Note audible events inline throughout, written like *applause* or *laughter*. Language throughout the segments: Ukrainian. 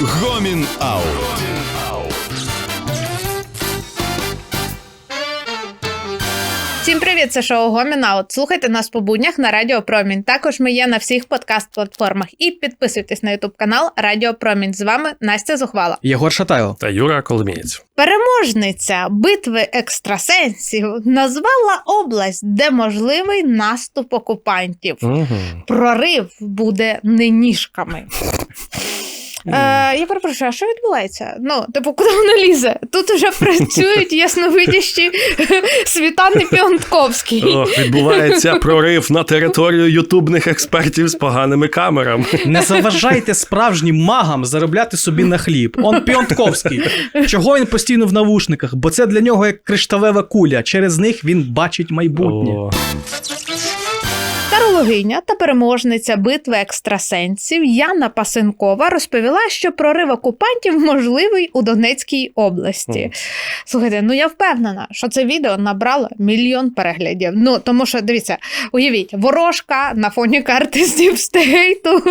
Гомін Аут. Всім привіт, це шоу Гомінаут. Слухайте нас по буднях на Радіо Промінь. Також ми є на всіх подкаст-платформах. І підписуйтесь на ютуб канал Радіо Промінь. З вами Настя Зухвала. Єгор Шатайло. Та Юра Коломієць. Переможниця битви екстрасенсів назвала область, де можливий наступ окупантів. Угу. Прорив буде не ніжками. Е, я перепрошую, а що відбувається? Ну, типу, куди вона лізе? Тут уже працюють ясновидящі *laughs* світани Піонтковський. Ох, відбувається прорив на територію ютубних експертів з поганими камерами. Не заважайте справжнім магам заробляти собі на хліб. Он Піонтковський. Чого він постійно в навушниках? Бо це для нього як кришталева куля. Через них він бачить майбутнє. О, Тарологиня та переможниця битви екстрасенсів Яна Пасенкова розповіла, що прорив окупантів можливий у Донецькій області. Слухайте, ну я впевнена, що це відео набрало мільйон переглядів. Ну тому що дивіться, уявіть, ворожка на фоні карти Стейту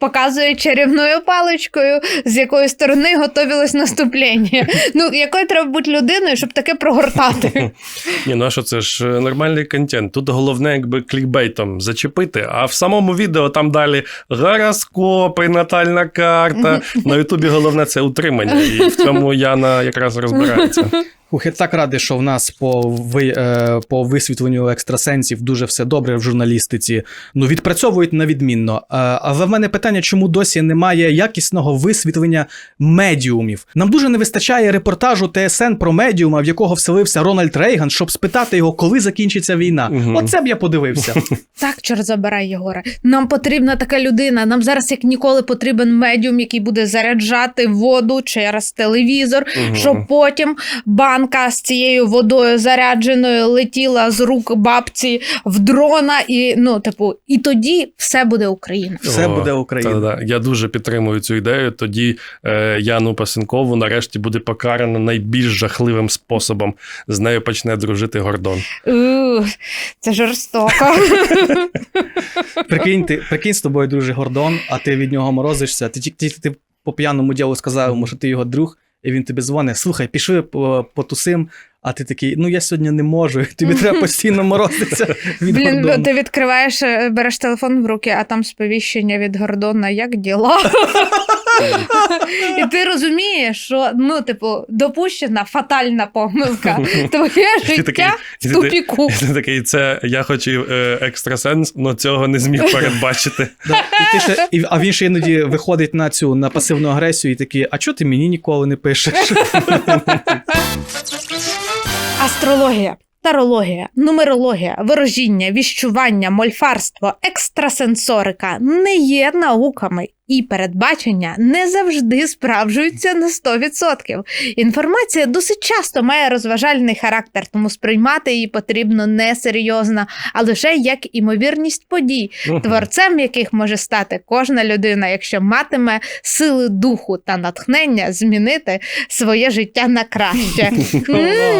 показує чарівною паличкою, з якої сторони готовилось наступлення. *laughs* Ну якою треба бути людиною, щоб таке прогортати? *laughs* Ні, ну а що це ж е, нормальний контент. Тут головне, якби клікбейтом зачепити, а в самому відео там далі гороскопи, натальна карта. На Ютубі головне це утримання. І в цьому Яна якраз розбирається. *laughs* Ух, я так радий, що в нас по, ви, е, по висвітленню екстрасенсів дуже все добре в журналістиці. Ну, відпрацьовують на відмінно. Е, але в мене питання, чому досі немає якісного висвітлення медіумів? Нам дуже не вистачає репортажу ТСН про медіума, в якого вселився Рональд Рейган, щоб спитати його, коли закінчиться війна. Мгм. Оце б я подивився. *laughs* Так, чорт забирай, Єгоре. Нам потрібна така людина. Нам зараз як ніколи потрібен медіум, який буде заряджати воду через телевізор, щоб потім банка з цією водою зарядженою летіла з рук бабці в дрона, і ну, типу, і тоді все буде Україна. Все О, буде Україна. Та-да. Я дуже підтримую цю ідею. Тоді е, Яну Пасенкову нарешті буде покарано найбільш жахливим способом. З нею почне дружити Гордон. Ух, це жорстоко. *laughs* Прикинь, ти, прикинь з тобою, друже Гордон, а ти від нього морозишся. Ти тільки ти, ти по п'яному ділу сказав йому, що ти його друг, і він тобі дзвонить. Слухай, пішли потусим, а ти такий, ну я сьогодні не можу. *laughs* Тобі треба постійно морозитися *laughs* від Блін, Гордону. ти відкриваєш, е, береш телефон в руки, а там сповіщення від Гордона, як діла. *laughs* І ти розумієш, що ну, типу, допущена фатальна помилка. *laughs* Твоє життя в тупіку. Ти такий, це я хотів е, екстрасенс, але цього не зміг передбачити. *laughs* І ти ще, а він ще іноді виходить на цю на пасивну агресію і такий, а чого ти мені ніколи не пишеш? *laughs* Астрологія. Тарологія, нумерологія, ворожіння, віщування, мольфарство, екстрасенсорика не є науками, і передбачення не завжди справджуються на 100%. Інформація досить часто має розважальний характер, тому сприймати її потрібно не серйозно, а лише як імовірність подій, творцем яких може стати кожна людина, якщо матиме сили духу та натхнення змінити своє життя на краще. *laughs*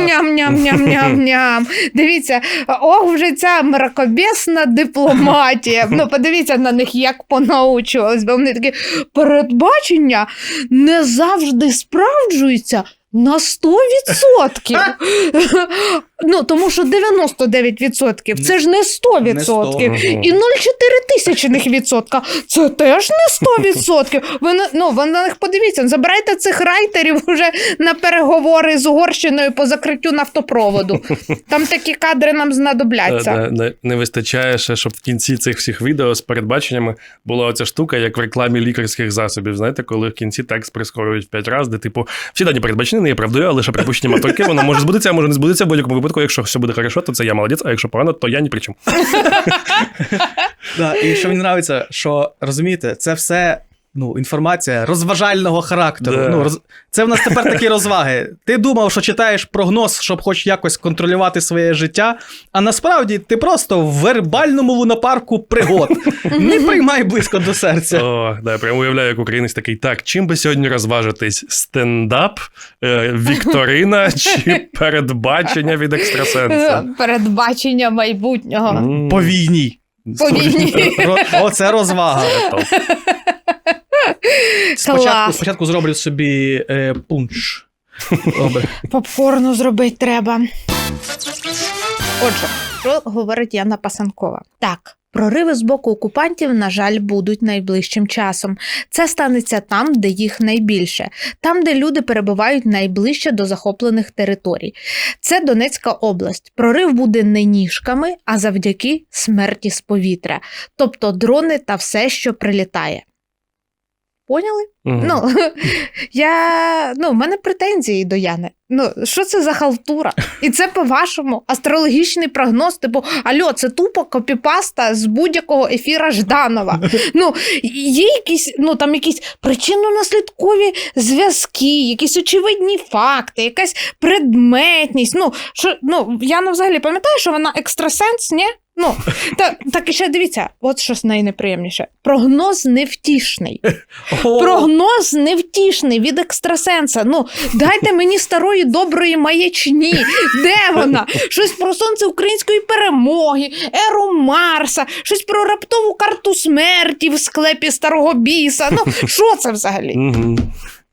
Ням-ням-ням-ням-ням. Дивіться, ох, вже ця мракобесна дипломатія. Ну, подивіться на них, як понаучувались, бо вони такі передбачення не завжди справджуються. На 100%. *laughs* ну, тому що 99% це ж не 100%. Не 100. І 0,4 тисячних відсотка це теж не 100%. Ви, на- ну, ви на них подивіться, забирайте цих райтерів вже на переговори з Угорщиною по закриттю нафтопроводу. Там такі кадри нам знадобляться. Е, Не, не вистачає ще, щоб в кінці цих всіх відео з передбаченнями була оця штука, як в рекламі лікарських засобів. Знаєте, коли в кінці текст прискорюють в 5 разів, де типу всі дані передбачені не є правдою, а лише припущення матульки. Воно може збудеться, а може не збудеться в будь-якому випадку. Якщо все буде хорошо, то це я молодець, а якщо погано, то я ні при чому. *laughs* І що мені подобається, що розумієте, це все ну, інформація розважального характеру. Да. Ну, роз... Це в нас тепер такі розваги. Ти думав, що читаєш прогноз, щоб хоч якось контролювати своє життя, а насправді ти просто в вербальному лунопарку пригод. Не приймай близько до серця. О, да, я прям уявляю, як українець такий. Так, чим би сьогодні розважитись? Стендап, е, Вікторина чи передбачення від екстрасенса? *laughs* Передбачення майбутнього. По війні. По війні. Оце розвага. Спочатку, Клас. спочатку зроблю собі е, пунш. Добре. *laughs* Попкорну зробити треба. Отже, що говорить Яна Пасанкова? Так. Прориви з боку окупантів, на жаль, будуть найближчим часом. Це станеться там, де їх найбільше, там, де люди перебувають найближче до захоплених територій. Це Донецька область. Прорив буде не ніжками, а завдяки смерті з повітря, тобто дрони та все, що прилітає. Поняли? Мгм. Ну, *laughs* я, ну, в мене претензії до Яни. Ну, що це за халтура? І це, по-вашому, астрологічний прогноз, типу, альо, це тупо копіпаста з будь-якого ефіра Жданова. *laughs* Ну, є якісь, ну, там якісь причинно-наслідкові зв'язки, якісь очевидні факти, якась предметність. Ну, що, ну, Яна взагалі пам'ятає, що вона екстрасенс, ні? Ну, та, так і ще дивіться, от щось найнеприємніше. Прогноз невтішний. Прогноз невтішний від екстрасенса. Ну, дайте мені старої доброї маячні. Де вона? Щось про сонце української перемоги, еру Марса, щось про раптову карту смерті в склепі старого біса. Ну, що це взагалі?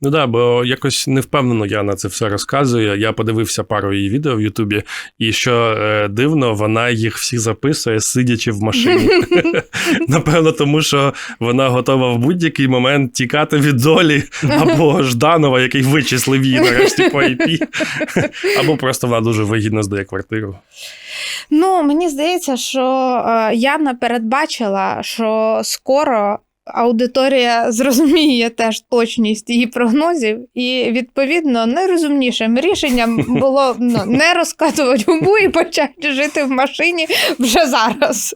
Ну да, бо якось невпевнено я на це все розказує. Я подивився пару її відео в Ютубі, і що е, дивно, вона їх всі записує, сидячи в машині. *laughs* *laughs* Напевно, тому що вона готова в будь-який момент тікати від долі або *laughs* Жданова, який вичислив її нарешті по IP, або просто вона дуже вигідно здає квартиру. Ну, мені здається, що е, Яна передбачила, що скоро. Аудиторія *laughs* зрозуміє теж точність її прогнозів, і відповідно найрозумнішим рішенням було ну, не розкатувати губу і почати жити в машині вже зараз.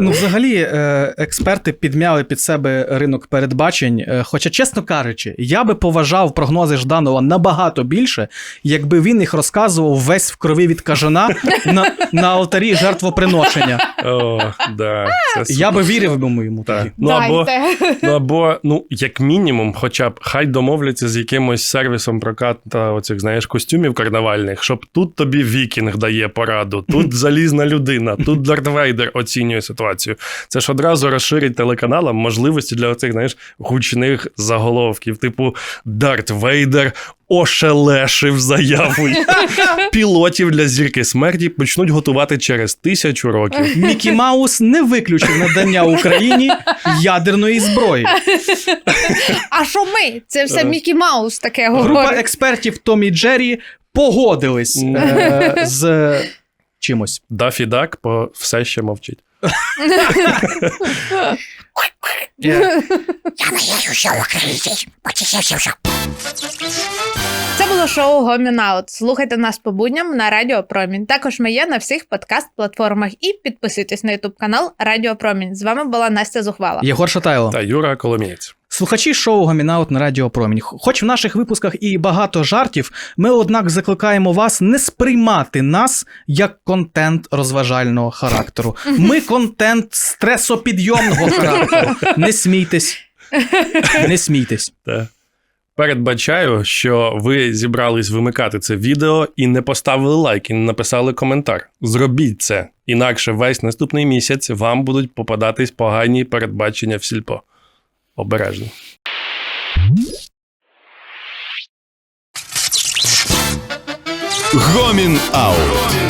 Ну, взагалі, е, експерти підмяли під себе ринок передбачень. Е, Хоча, чесно кажучи, я би поважав прогнози Жданова набагато більше, якби він їх розказував весь в крові від кажана на, на алтарі жертвоприношення. О, да, це. Я би вірив би йому Так. тоді. Ну, або, ну, або, ну, як мінімум, хоча б хай домовляться з якимось сервісом прокату оцих, знаєш, костюмів карнавальних, щоб тут тобі вікінг дає пораду, тут залізна людина, тут Дарт Вейдер оцінює ситуацію. Це ж одразу розширить телеканалам можливості для оцих, знаєш, гучних заголовків, типу Дарт Вейдер. Ошелешив заявою. *laughs* Пілотів для зірки смерті почнуть готувати через тисячу років. *laughs* Мікі Маус не виключив надання Україні ядерної зброї. А що ми? Це все Е. Мікі Маус таке Група експертів Том і Джері погодились е, з чимось. Дафі Дак по все ще мовчить. Е, Це було шоу Гомін Аут. Слухайте нас по будням на Радіо Промінь. Також ми є на всіх подкаст-платформах. І підписуйтесь на Ютуб канал Радіо Промінь. З вами була Настя Зухвала. Єгор Шатайло. Та Юра Коломієць. Слухачі шоу Гомінаут на Радіо Промінь. Хоч в наших випусках і багато жартів, ми, однак, закликаємо вас не сприймати нас як контент розважального характеру. Ми *laughs* контент стресопідйомного характеру. Не смійтесь. Не смійтесь. Передбачаю, що ви зібрались вимикати це відео і не поставили лайк, і не написали коментар. Зробіть це. Інакше весь наступний місяць вам будуть попадатись погані передбачення в сільпо. Обережно. Гомін Аут.